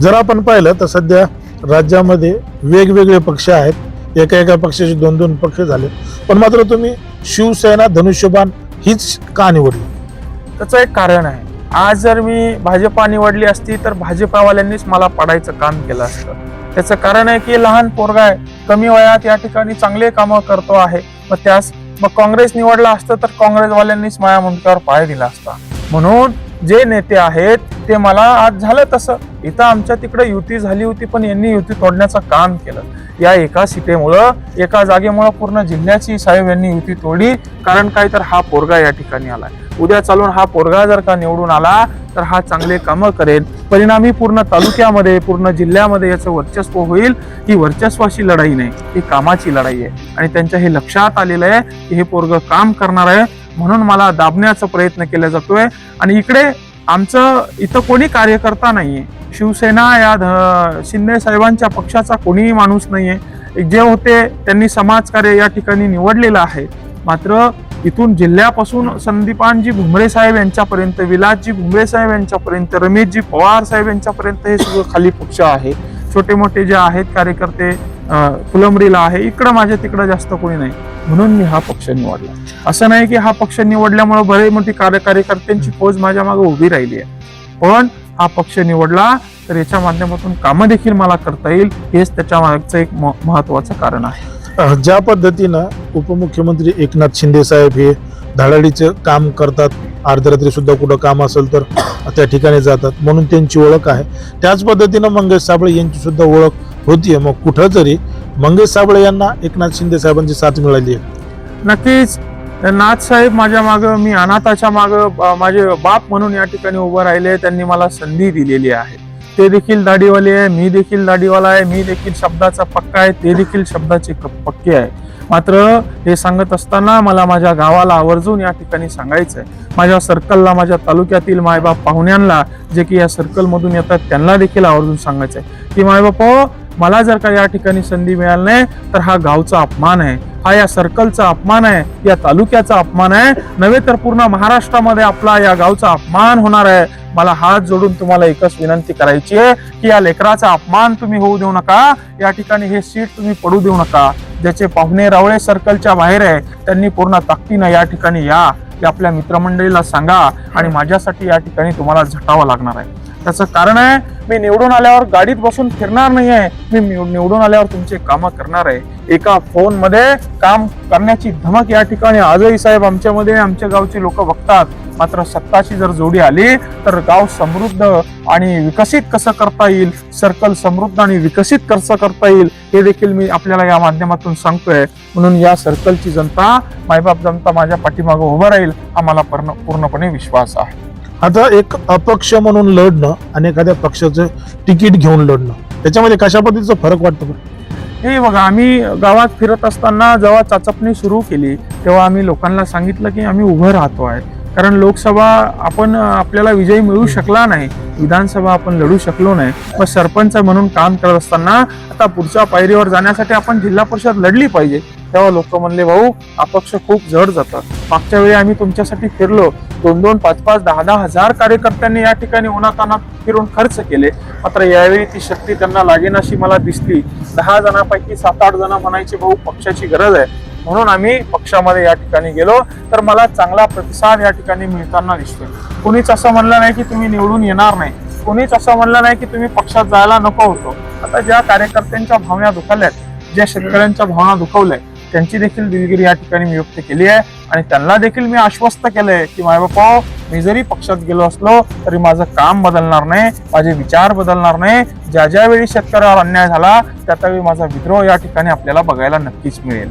जर आपण पाहिलं तर सध्या राज्यामध्ये वेगवेगळे पक्ष आहेत. एका एका पक्षाचे दोन दोन पक्ष झाले. पण मात्र तुम्ही शिवसेना धनुष्यबाण हीच का निवडली? त्याचं एक कारण आहे. आज जर मी भाजपा निवडली असती तर भाजपावाल्यांनीच मला पडायचं काम केलं असतं. त्याचं कारण आहे की लहान पोरगा आहे. कमी वयात या ठिकाणी चांगले कामं करतो आहे. मग त्यास मग काँग्रेस निवडला असतं तर काँग्रेसवाल्यांनीच माझ्या मुंडक्यावर पाय दिला असता. म्हणून जे नेते आहेत ते मला आज झालं तसं. इथं आमच्या तिकडे युती झाली होती पण यांनी युती तोडण्याचं काम केलं. या एका सीटेमुळं एका जागेमुळं पूर्ण जिल्ह्याची साहेब यांनी युती तोडली कारण काय तर हा पोरगा या ठिकाणी आलाय. उद्या चालून हा पोरगा जर का निवडून आला तर हा चांगले कामं करेल. परिणामी पूर्ण तालुक्यामध्ये पूर्ण जिल्ह्यामध्ये याचं वर्चस्व होईल. ही वर्चस्वाची लढाई नाही ही कामाची लढाई आहे. आणि त्यांच्या हे लक्षात आलेलं आहे की हे पोरग काम करणार आहे. म्हणून मला दाबण्याचा प्रयत्न केला जातोय. आणि इकडे आमचं इथं कोणी कार्यकर्ता नाहीये. शिवसेना या ध- शिंदे साहेबांच्या पक्षाचा कोणीही माणूस नाहीये. जे होते त्यांनी समाजकार्य या ठिकाणी निवडलेलं आहे. मात्र इथून जिल्ह्यापासून संदीपानजी भुमरे साहेब यांच्यापर्यंत विलासजी भुमरे साहेब यांच्यापर्यंत रमेशजी पवार साहेब यांच्यापर्यंत हे सगळं खाली पक्ष आहे. छोटे मोठे जे आहेत कार्यकर्ते फुलंबरीला आहे. इकडं माझ्या तिकडं जास्त कोणी नाही. म्हणून मी हा पक्ष निवडला. असं नाही की हा पक्ष निवडल्यामुळे बरे मोठी कार्य कार्यकर्त्यांची फौज माझ्या मागे उभी राहिली आहे. पण हा पक्ष निवडला तर याच्या माध्यमातून कामं देखील मला करता येईल हेच त्याच्या मागचं एक म- महत्वाचं कारण आहे. ज्या पद्धतीनं उपमुख्यमंत्री एकनाथ शिंदे साहेब हे धडाडीचं काम करतात अर्धरात्री सुद्धा कुठं काम असेल तर त्या ठिकाणी जातात म्हणून त्यांची ओळख आहे. त्याच पद्धतीनं मंगेश साबळे यांची सुद्धा ओळख होतीये. मग कुठं तरी मंगेश साबळे यांना एकनाथ शिंदे साहेबांची साथ मिळाली आहे. नक्कीच. नाथ साहेब माझ्या माग मी अनाथाच्या माग माझे बाप म्हणून या ठिकाणी उभं राहिले त्यांनी मला संधी दिलेली आहे. ते देखील दाढीवाले आहे मी देखील दाढीवाला आहे मी देखील शब्दाचा पक्का आहे ते देखील शब्दाचे पक्के आहे. मात्र हे सांगत असताना मला माझ्या गावाला आवर्जून या ठिकाणी सांगायचं आहे माझ्या सर्कलला माझ्या तालुक्यातील मायबाप पाहुण्यांना जे की या सर्कलमधून येतात त्यांना देखील आवर्जून सांगायचं आहे की मायबाप मला जर का या ठिकाणी संधी मिळाली नाही तर हा गावचा अपमान आहे. हा या सर्कलचा अपमान आहे या तालुक्याचा अपमान आहे. नव्हे तर पूर्ण महाराष्ट्रामध्ये आपला या गावचा अपमान होणार आहे. मला हात जोडून तुम्हाला एकच विनंती करायची आहे की या लेकराचा अपमान तुम्ही होऊ देऊ नका. या ठिकाणी हे सीट तुम्ही पडू देऊ नका. ज्याचे पाहुणे रावळे सर्कलच्या बाहेर आहे त्यांनी पूर्ण ताकदीनं या ठिकाणी या आपल्या मित्रमंडळीला सांगा आणि माझ्यासाठी या ठिकाणी तुम्हाला झटावं लागणार आहे. त्याचं कारण आहे मी निवडून आल्यावर गाडीत बसून फिरणार नाही आहे मी निवडून आल्यावर तुमचे कामं करणार आहे. एका फोनमध्ये काम करण्याची धमक या ठिकाणी आजही साहेब आमच्यामध्ये आमच्या गावची लोक बघतात. मात्र सत्ताची जर जोडी आली तर गाव समृद्ध आणि विकसित कसं करता येईल? सर्कल समृद्ध आणि विकसित कसं करता येईल? हे देखील मी आपल्याला या माध्यमातून सांगतोय. म्हणून या सर्कलची जनता मायबाप जनता माझ्या पाठीमागं उभं राहील हा मला पूर्ण पूर्णपणे विश्वास आहे. आता एक अपक्ष म्हणून लढणं आणि एखाद्या पक्षाचं तिकीट घेऊन लढणं त्याच्यामध्ये कशा पद्धतीचा फरक वाटतो हे बघा आम्ही गावात फिरत असताना जेव्हा चाचपणी सुरू केली तेव्हा आम्ही लोकांना सांगितलं की आम्ही उभं राहतो आहे. कारण लोकसभा आपण आपल्याला विजयी मिळू शकला नाही विधानसभा आपण लढू शकलो नाही. पण सरपंच म्हणून काम करत असताना आता पुढच्या पायरीवर जाण्यासाठी आपण जिल्हा परिषद लढली पाहिजे. तेव्हा लोक म्हणले भाऊ अपक्ष खूप जड जातात. मागच्या वेळी आम्ही तुमच्यासाठी फिरलो. दोन दोन पाच पाच दहा दहा हजार कार्यकर्त्यांनी या ठिकाणी उन्हातानात फिरून खर्च केले. मात्र यावेळी ती शक्ती त्यांना लागेनाशी मला दिसली. दहा जणांपैकी सात आठ जण म्हणायचे भाऊ पक्षाची गरज आहे. म्हणून आम्ही पक्षामध्ये या ठिकाणी गेलो. तर मला चांगला प्रतिसाद या ठिकाणी मिळताना दिसतोय. कोणीच असं म्हणलं नाही की तुम्ही निवडून येणार नाही. कोणीच असं म्हणलं नाही की तुम्ही पक्षात जायला नको होतो. आता ज्या कार्यकर्त्यांच्या भावना दुखावल्यात ज्या शेतकऱ्यांच्या भावना दुखवल्या त्यांची देखील दिलगिरी या ठिकाणी मी व्यक्त केली आहे. आणि त्यांना देखील मी आश्वस्त केलंय की मायबापा मी जरी पक्षात गेलो असलो तरी माझं काम बदलणार नाही माझे विचार बदलणार नाही. ज्या ज्या वेळी शेतकऱ्यावर अन्याय झाला त्या त्यावेळी माझा विद्रोह या ठिकाणी आपल्याला बघायला नक्कीच मिळेल.